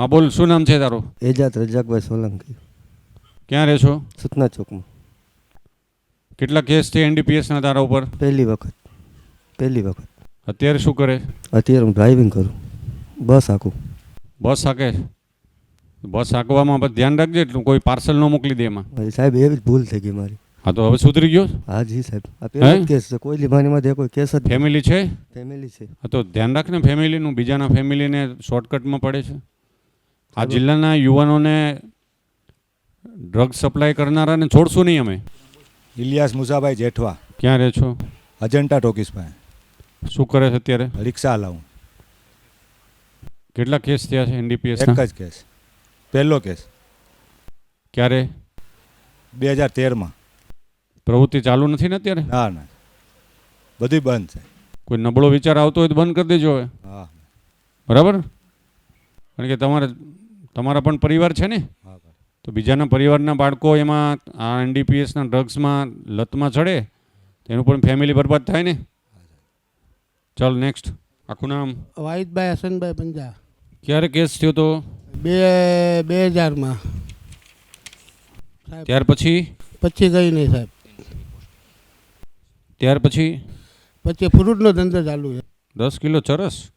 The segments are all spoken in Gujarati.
હા બોલ શું નામ છે તારું? એજાત રજાકભાઈ સોલંકી. ક્યાં રહેશો સતના ચોકમાં. કેટલા કેસ છે એનડીપીએસના તારા ઉપર? પહેલી વખત. પહેલી વખત. અત્યારે શું કરે? અત્યારે હું ડ્રાઇવિંગ કરું. બસ આખું બસ હાકે? બસ હાંકવામાં પણ ધ્યાન રાખજે એટલું કોઈ પાર્સલ ન મોકલી દે એમાં. સાહેબ એવી જ ભૂલ થઈ ગઈ મારી. હા તો હવે સુધરી ગયો? હા જી સાહેબ. આ પહેલો હે? કેસ છે. કોઈ લીમાનીમાં કોઈ કેસ જ ફેમિલી છે? ફેમિલી છે. હા તો ધ્યાન રાખને ફેમિલીનું બીજાના ફેમિલીને શોર્ટકટમાં પડે છે. આ જિલ્લાના યુવાનોને ડ્રગ સપ્લાય કરનારાને છોડશું નહીં અમે. ઇલિયાસ મુસાભાઈ જેઠવા. ક્યાં રહે છો? અજંટા ટોકીસ પાસે. શું કરે છે અત્યારે? રિક્ષા હલાવું. કેટલા કેસ થયા છે એનડીપીએસ એક જ કેસ. પહેલો કેસ. ક્યારે? બે હજાર તેરમાં. પ્રવૃત્તિ ચાલુ નથી ને અત્યારે? ના ના. બધી બંધ છે. કોઈ નબળો વિચાર આવતો હોય તો બંધ કરી દેજો હવે. હા. બરાબર? કારણ કે તમારે તમારા પણ પરિવાર છે ને? તો બીજાના પરિવારના બાળકો એમાં આ એનડીપીએસના ડ્રગ્સમાં લતમાં ચડે તેનું એનું પણ ફેમિલી બરબાદ થાય ને? ચાલ નેક્સ્ટ આખું નામ? વાહિદભાઈ હસનભાઈ પંજા. ક્યારે કેસ થયો તો? બે બે હજારમાં. ત્યાર પછી? પછી ગઈ નહીં સાહેબ. ત્યાર પછી? પછી ફ્રૂટનો ધંધો ચાલુ છે. દસ કિલો ચરસ?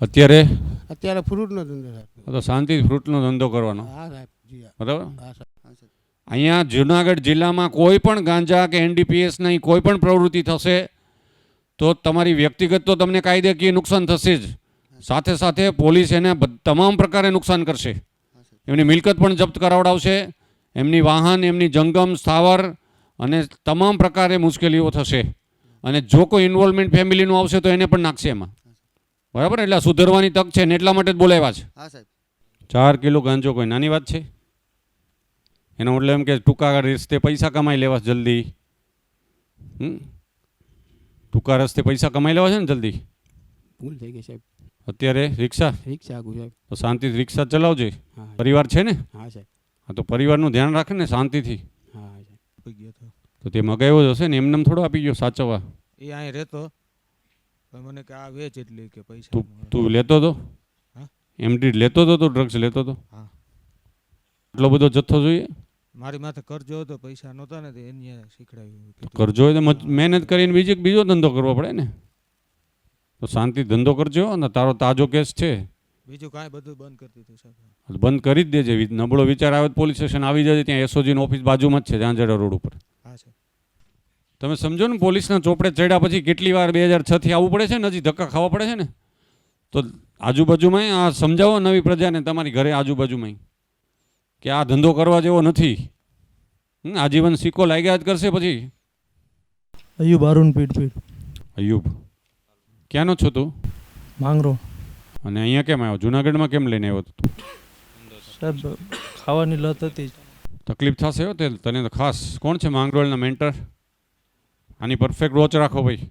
અત્યારે? અત્યારે ફ્રૂટનો ધંધો સાહેબ તો શાંતિ ફ્રૂટનો ધંધો કરવાનો. હા સાહેબ જી બરાબર? હા સાહેબ. અહીંયા જુનાગઢ જિલ્લામાં કોઈ પણ ગાંજા કે એનડીપીએસની કોઈ પણ પ્રવૃત્તિ થશે તો તમારી વ્યક્તિગત તો તમને કાયદેકીય નુકસાન થશે જ. સાથે સાથે પોલીસ એને તમામ પ્રકારે નુકસાન કરશે. એમની મિલકત પણ જપ્ત કરાવડાવશે એમની વાહન એમની જંગમ સ્થાવર અને તમામ પ્રકારે મુશ્કેલીઓ થશે. અને જો કોઈ ઇન્વોલ્વમેન્ટ ફેમિલીનું આવશે તો એને પણ નાખશે એમાં. બરાબર? એટલે સુધરવાની તક છે ને એટલા માટે જ બોલાવ્યા છે. હા સાહેબ. ચાર કિલો ગાંજો કોઈ નાની વાત છે? એનો એટલે એમ કે ટૂંકા રસ્તે પૈસા કમાઈ લેવા જલ્દી. હમ? ટૂંકા રસ્તે પૈસા કમાઈ લેવા છે ને જલ્દી? ભૂલ થઈ ગઈ સાહેબ. અત્યારે રિક્ષા? રિક્ષા આગું સાહેબ. તો શાંતિથી રિક્ષા ચલાવજે. હા પરિવાર છે ને? હા સાહેબ. હા તો પરિવારનું ધ્યાન રાખે ને શાંતિથી. હા સાહેબ. તો. તે મગાવ્યો જ હશે ને? એમને થોડો આપી ગયો સાચવવા. એ અહીં રહેતો. મને કે આ વેચ એટલે કે પૈસા તું લેતો તો? હા? એમડી લેતો તો તું ડ્રગ્સ લેતો તો? હા. એટલો બધો જથ્થો જોઈએ? મારી માથે કરજો હતો પૈસા નહોતા ને એની શીખડાવ્યું કરજો હોય તો મહેનત કરીને બીજો બીજો ધંધો કરવો પડે ને. તો શાંતિ ધંધો કરજો અને તારો તાજો કેસ છે. બીજું કાંઈ બધું બંધ કરી દીધું સાહેબ બંધ કરી જ દેજે. નબળો વિચાર આવે તો પોલીસ સ્ટેશન આવી જજે ત્યાં એસઓજીની ઓફિસ બાજુમાં જ છે જાંજડા રોડ ઉપર. તમે સમજો ને પોલીસના ચોપડે ચડ્યા પછી કેટલી વાર બે હજાર છથી આવવું પડે છે ને હજી ધક્કા ખાવા પડે છે ને? તો આજુબાજુમાં આ સમજાવો નવી પ્રજાને તમારી ઘરે આજુબાજુમાં કે આ ધંધો કરવા જેવો નથી. આજીવન સિક્કો લાગ્યા જ કરશે પછી. અયુબ અરુણ પીઠ પીઠ. અયુબ ક્યાંનો છો તું? માંગરો અને અહીંયા કેમ આવ્યો? જુનાગઢમાં કેમ લઈને આવ્યો તું? સાહેબ ખાવાની લત હતી તકલીફ થશે હો તે તને તો ખાસ. કોણ છે માંગરોળના મેન્ટર? આની પરફેક્ટ વોચ રાખો ભાઈ.